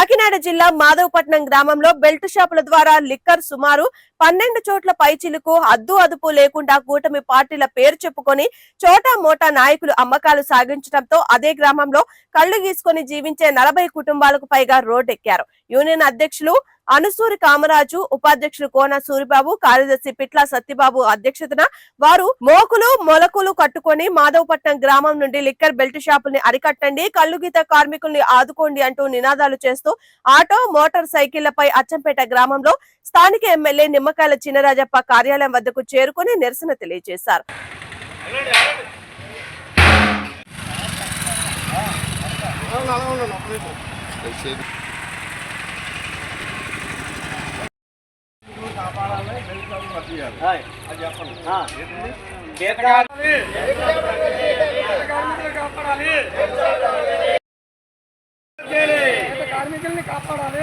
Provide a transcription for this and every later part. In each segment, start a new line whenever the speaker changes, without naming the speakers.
కాకినాడ జిల్లా మాధవపట్నం గ్రామంలో బెల్ట్ షాపుల ద్వారా లిక్కర్ సుమారు పన్నెండు చోట్ల పైచిలుకు అద్దు అదుపు లేకుండా కూటమి పార్టీల పేరు చెప్పుకొని చోటా మోటా నాయకులు అమ్మకాలు సాగించడంతో అదే గ్రామంలో కళ్ళు గీసుకొని జీవించే నలభై కుటుంబాలకు పైగా రోడ్డెక్కారు. యూనియన్ అధ్యక్షులు అనుసూరి కామరాజు ఉపాధ్యక్షులు కోన సూరిబాబు కార్యదర్శి పిట్ల సత్యబాబు అధ్యక్షతన వారు మోకులు మొలకులు కట్టుకొని మాధవపట్నం గ్రామం నుండి లిక్కర్ బెల్ట్ షాపుల్ని అరికట్టండి కళ్ళుగీత కార్మికుల్ని ఆదుకోండి అంటూ నినాదాలు చేస్తూ ఆటో మోటార్ సైకిళ్ళపై అచ్చంపేట గ్రామంలో స్థానిక ఎమ్మెల్యే నిమ్మకాయల చినరాజప్ప కార్యాలయం వద్దకు చేరుకుని నిరసన తెలియజేశారు.
కార్మికుల్ని కాపాడాలి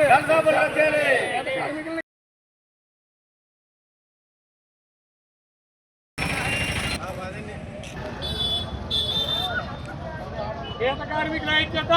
గీత కార్మికుల ఐక్యత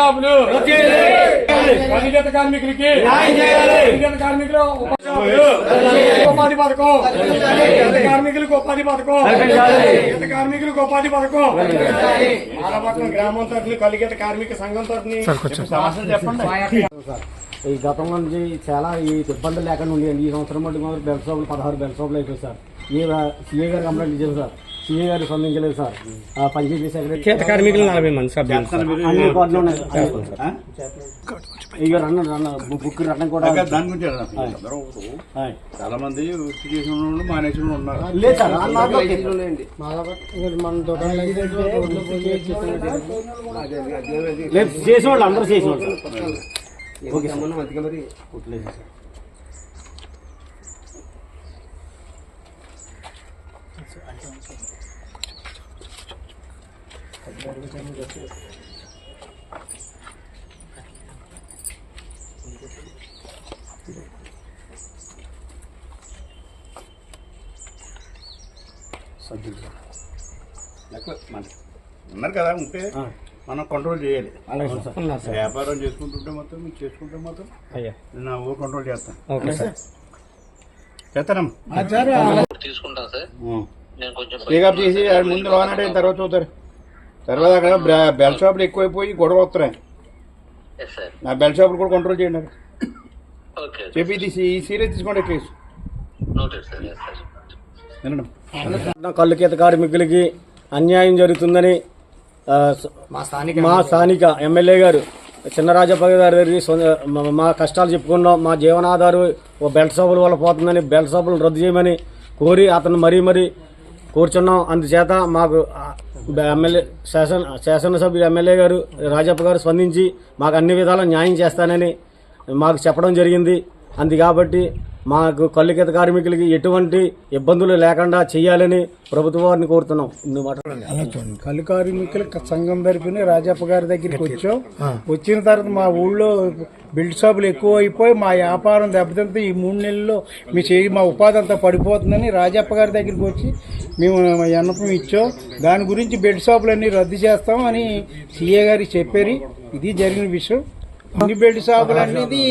షాపులు కలిగత కార్మికులకి. కార్మికులు ఉపాధి పథకం. కార్మికులకు ఉపాధి పథకం. కార్మికులకు ఉపాధి పథకం.
మాలపట్నం గ్రామం తరఫున కలిగేత కార్మిక సంఘం తరఫున చెప్పండి.
ఈ గతంలో నుంచి చాలా ఈ ఇబ్బందులు లేకుండా ఉండేది ఈ సంవత్సరం మటుకు మాత్రం బెల్ షాపులు పదహారు బెల్ షాపులు అయిపోయి సార్. ఏ సీఏ గారు కంప్లైంట్ ఇచ్చారు సార్. సీఏ గారు స్పందించలేదు సార్. ఆ పంచాయతీ సెక్రటరీ
చేత కార్మికులు నలభై మంది సభ్యులు సార్.
అన్ని కోట్లు ఉన్నాయి ఇక రన్న రన్న బుక్ రన్నం కూడా
దాని గురించి అందరూ
ఆయ్.
చాలా మంది వృత్తి చేసిన వాళ్ళు మానేసిన వాళ్ళు ఉన్నారు.
లేదు సార్ ఆ కేసులు లేదు. చేసేవాళ్ళు అందరూ చేసేవాళ్ళు సార్. Okay sir. కుట్లేదు సార్.
ఉన్నారు కదా ఉంటే. మనం కంట్రోల్ చేయాలి. వ్యాపారం చేసుకుంటుంటే మొత్తం మీరు చేసుకుంటే మొత్తం
అయ్యా.
నేను నా ఊరు కంట్రోల్ చేస్తాను
ఓకే సార్.
చేస్తానమ్మా
తీసుకుంటాం సార్. నేను కొంచెం
పికప్ చేసి ముందు లోనడే తర్వాత చూస్తారు తర్వాత అక్కడ బెల్ షాపులు ఎక్కువైపోయి గొడవ వస్తున్నాయి. నా బెల్ షాపులు కూడా కంట్రోల్ చేయండి
ఓకే
చెప్పి ఇది సీరియస్ తీసుకోండి case
noted sir yes sir
వినడం.
కళ్ళు కార్మికులకి అన్యాయం జరుగుతుందని మా స్థానిక ఎమ్మెల్యే. గారు చిన్నరాజప్ప గారి దగ్గరికి సొ- మా- కష్టాలు చెప్పుకున్నాం. మా జీవనాధారం ఓ బెల్ట్ షాపుల వల్ల పోతుందని బెల్ట్ షాపులు రద్దు చేయమని కోరి అతను మరీ మరీ కూర్చున్నాం. అందుచేత మాకు ఎమ్మెల్యే శాసన శాసనసభ్యులు ఎమ్మెల్యే గారు రాజప్ప గారు స్పందించి మాకు అన్ని విధాల న్యాయం చేస్తానని మాకు చెప్పడం జరిగింది. అంది కాబట్టి మాకు కళ్ళుగీత కార్మికులకి ఎటువంటి ఇబ్బందులు లేకుండా చేయాలని ప్రభుత్వ వారిని కోరుతున్నాం. ఇన్ని మాటలు
కళ్ళు కార్మికుల సంఘం తరపున రాజప్ప గారి దగ్గరికి వచ్చాం. వచ్చిన తర్వాత మా ఊళ్ళో బిల్డ్ షాపులు ఎక్కువ అయిపోయి మా వ్యాపారం దెబ్బతింటే ఈ మూడు నెలల్లో మీ చేయి మా ఉపాధి అంతా పడిపోతుందని రాజప్ప గారి దగ్గరికి వచ్చి మేము ఎన్నపం ఇచ్చాం. దాని గురించి బెడ్ షాపులు అన్ని రద్దు చేస్తాం అని సీఏ గారికి చెప్పారు. ఇది జరిగిన విషయం. అన్ని బెల్ట్ షాపులు అనేది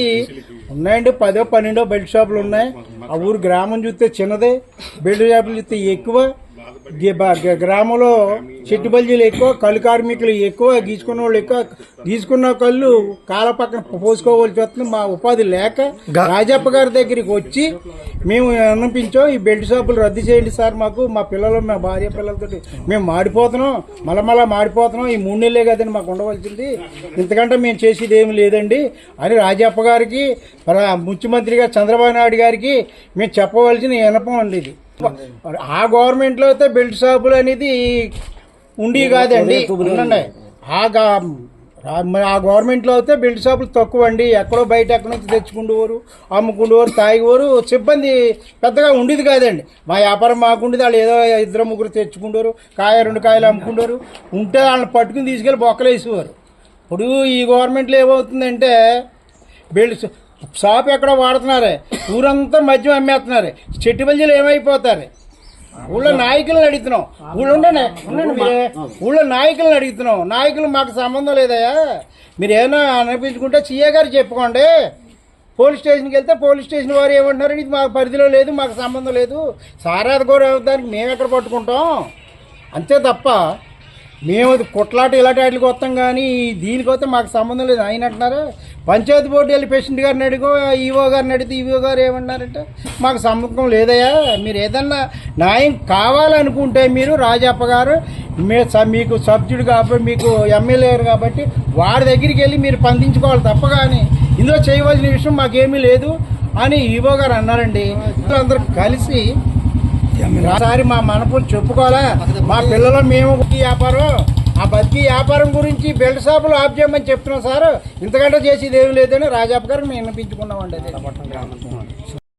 ఉన్నాయండి. పదో పన్నెండో బెల్ట్ షాపులు ఉన్నాయి ఆ ఊరు గ్రామం చూస్తే చిన్నదే. బెల్ట్ షాపులు చూస్తే ఎక్కువ. గ్రామంలో చెట్టు బల్జీలు ఎక్కువ కళ్ళు కార్మికులు ఎక్కువ గీసుకున్న వాళ్ళు ఎక్కువ. గీసుకున్న కళ్ళు కాల పక్కన పోసుకోవాల్సి వస్తుంది. మా ఉపాధి లేక రాజప్ప గారి దగ్గరికి వచ్చి మేము అనిపించాం ఈ బెల్ట్ షాపులు రద్దు చేయండి సార్ మాకు. మా పిల్లలు మా భార్య పిల్లలతో మేము మాడిపోతున్నాం. మళ్ళా మళ్ళా మాడిపోతున్నాం. ఈ మూడు నెలలే కదండి మాకు ఉండవలసింది. ఇంతకంటే మేము చేసేది ఏమి లేదండి. అని రాజప్ప గారికి ముఖ్యమంత్రిగా చంద్రబాబు నాయుడు గారికి మేము చెప్పవలసిన వినపం అండి ఇది. ఆ గవర్నమెంట్లో అయితే బెల్ట్ షాపులు అనేది ఉండి కాదండి. ఆ ఆ గవర్నమెంట్లో అయితే బెల్ట్ షాపులు తక్కువ అండి. ఎక్కడో బయట ఎక్కడి నుంచి తెచ్చుకుండేవారు అమ్ముకుండేవారు తాగేవారు సిబ్బంది పెద్దగా ఉండేది కాదండి. మా వ్యాపారం మాకుండేది వాళ్ళు ఏదో ఇద్దరు ముగ్గురు తెచ్చుకుంటారు కాయ రెండు కాయలు అమ్ముకుంటారు ఉంటే వాళ్ళని పట్టుకుని తీసుకెళ్ళి బొక్కలు వేసేవారు ఇప్పుడు ఈ గవర్నమెంట్లో ఏమవుతుందంటే బెల్ట్ షాప్ ఎక్కడో వాడుతున్నారే. ఊరంతా మద్యం అమ్మేస్తున్నారు. చెట్టు బల్జీలు ఏమైపోతారు? ఊళ్ళో నాయకులను అడుగుతున్నాం. ఊళ్ళో ఉండండి ఉండండి మీరే. ఊళ్ళో నాయకులను అడుగుతున్నాం. నాయకులు మాకు సంబంధం లేదయ్యా. మీరు ఏమైనా అనిపించుకుంటే సీఏ గారు చెప్పుకోండి. పోలీస్ స్టేషన్కి వెళ్తే పోలీస్ స్టేషన్ వారు ఏమంటున్నారు? ఇది మాకు పరిధిలో లేదు మాకు సంబంధం లేదు. సారాధ గౌరవ దానికి మేము ఎక్కడ పట్టుకుంటాం? అంతే తప్ప మేము అది కుట్లాట ఇలాంటి వాటికి వస్తాం కానీ దీనికైతే మాకు సంబంధం లేదు. ఆయన అంటున్నారు పంచాయతీ బోర్డు వెళ్ళి పేషెంట్ గారిని అడిగో ఈవో గారిని అడిగితే ఈవో గారు ఏమన్నారంటే మాకు సంబంధం లేదయ్యా మీరు ఏదన్నా న్యాయం కావాలనుకుంటే మీరు రాజప్ప గారు మీ స- మీకు సభ్యుడు కాబట్టి మీకు ఎమ్మెల్యే కాబట్టి వారి దగ్గరికి వెళ్ళి మీరు పండించుకోవాలి తప్ప కానీ ఇందులో చేయవలసిన విషయం మాకేమీ లేదు అని ఈవో గారు అన్నారండి. అందరూ కలిసి ఒకసారి మా మనపులు చెప్పుకోవాలా? మా పిల్లలు మేము వ్యాపారం ఆ బతికి వ్యాపారం గురించి బెల్ట్ షాపులు ఆఫ్ చేయమని చెప్తున్నాం సార్. ఇంతకంటే చేసేది ఏమి లేదని రాజాప్ గారు మేము వినిపించుకున్నామండి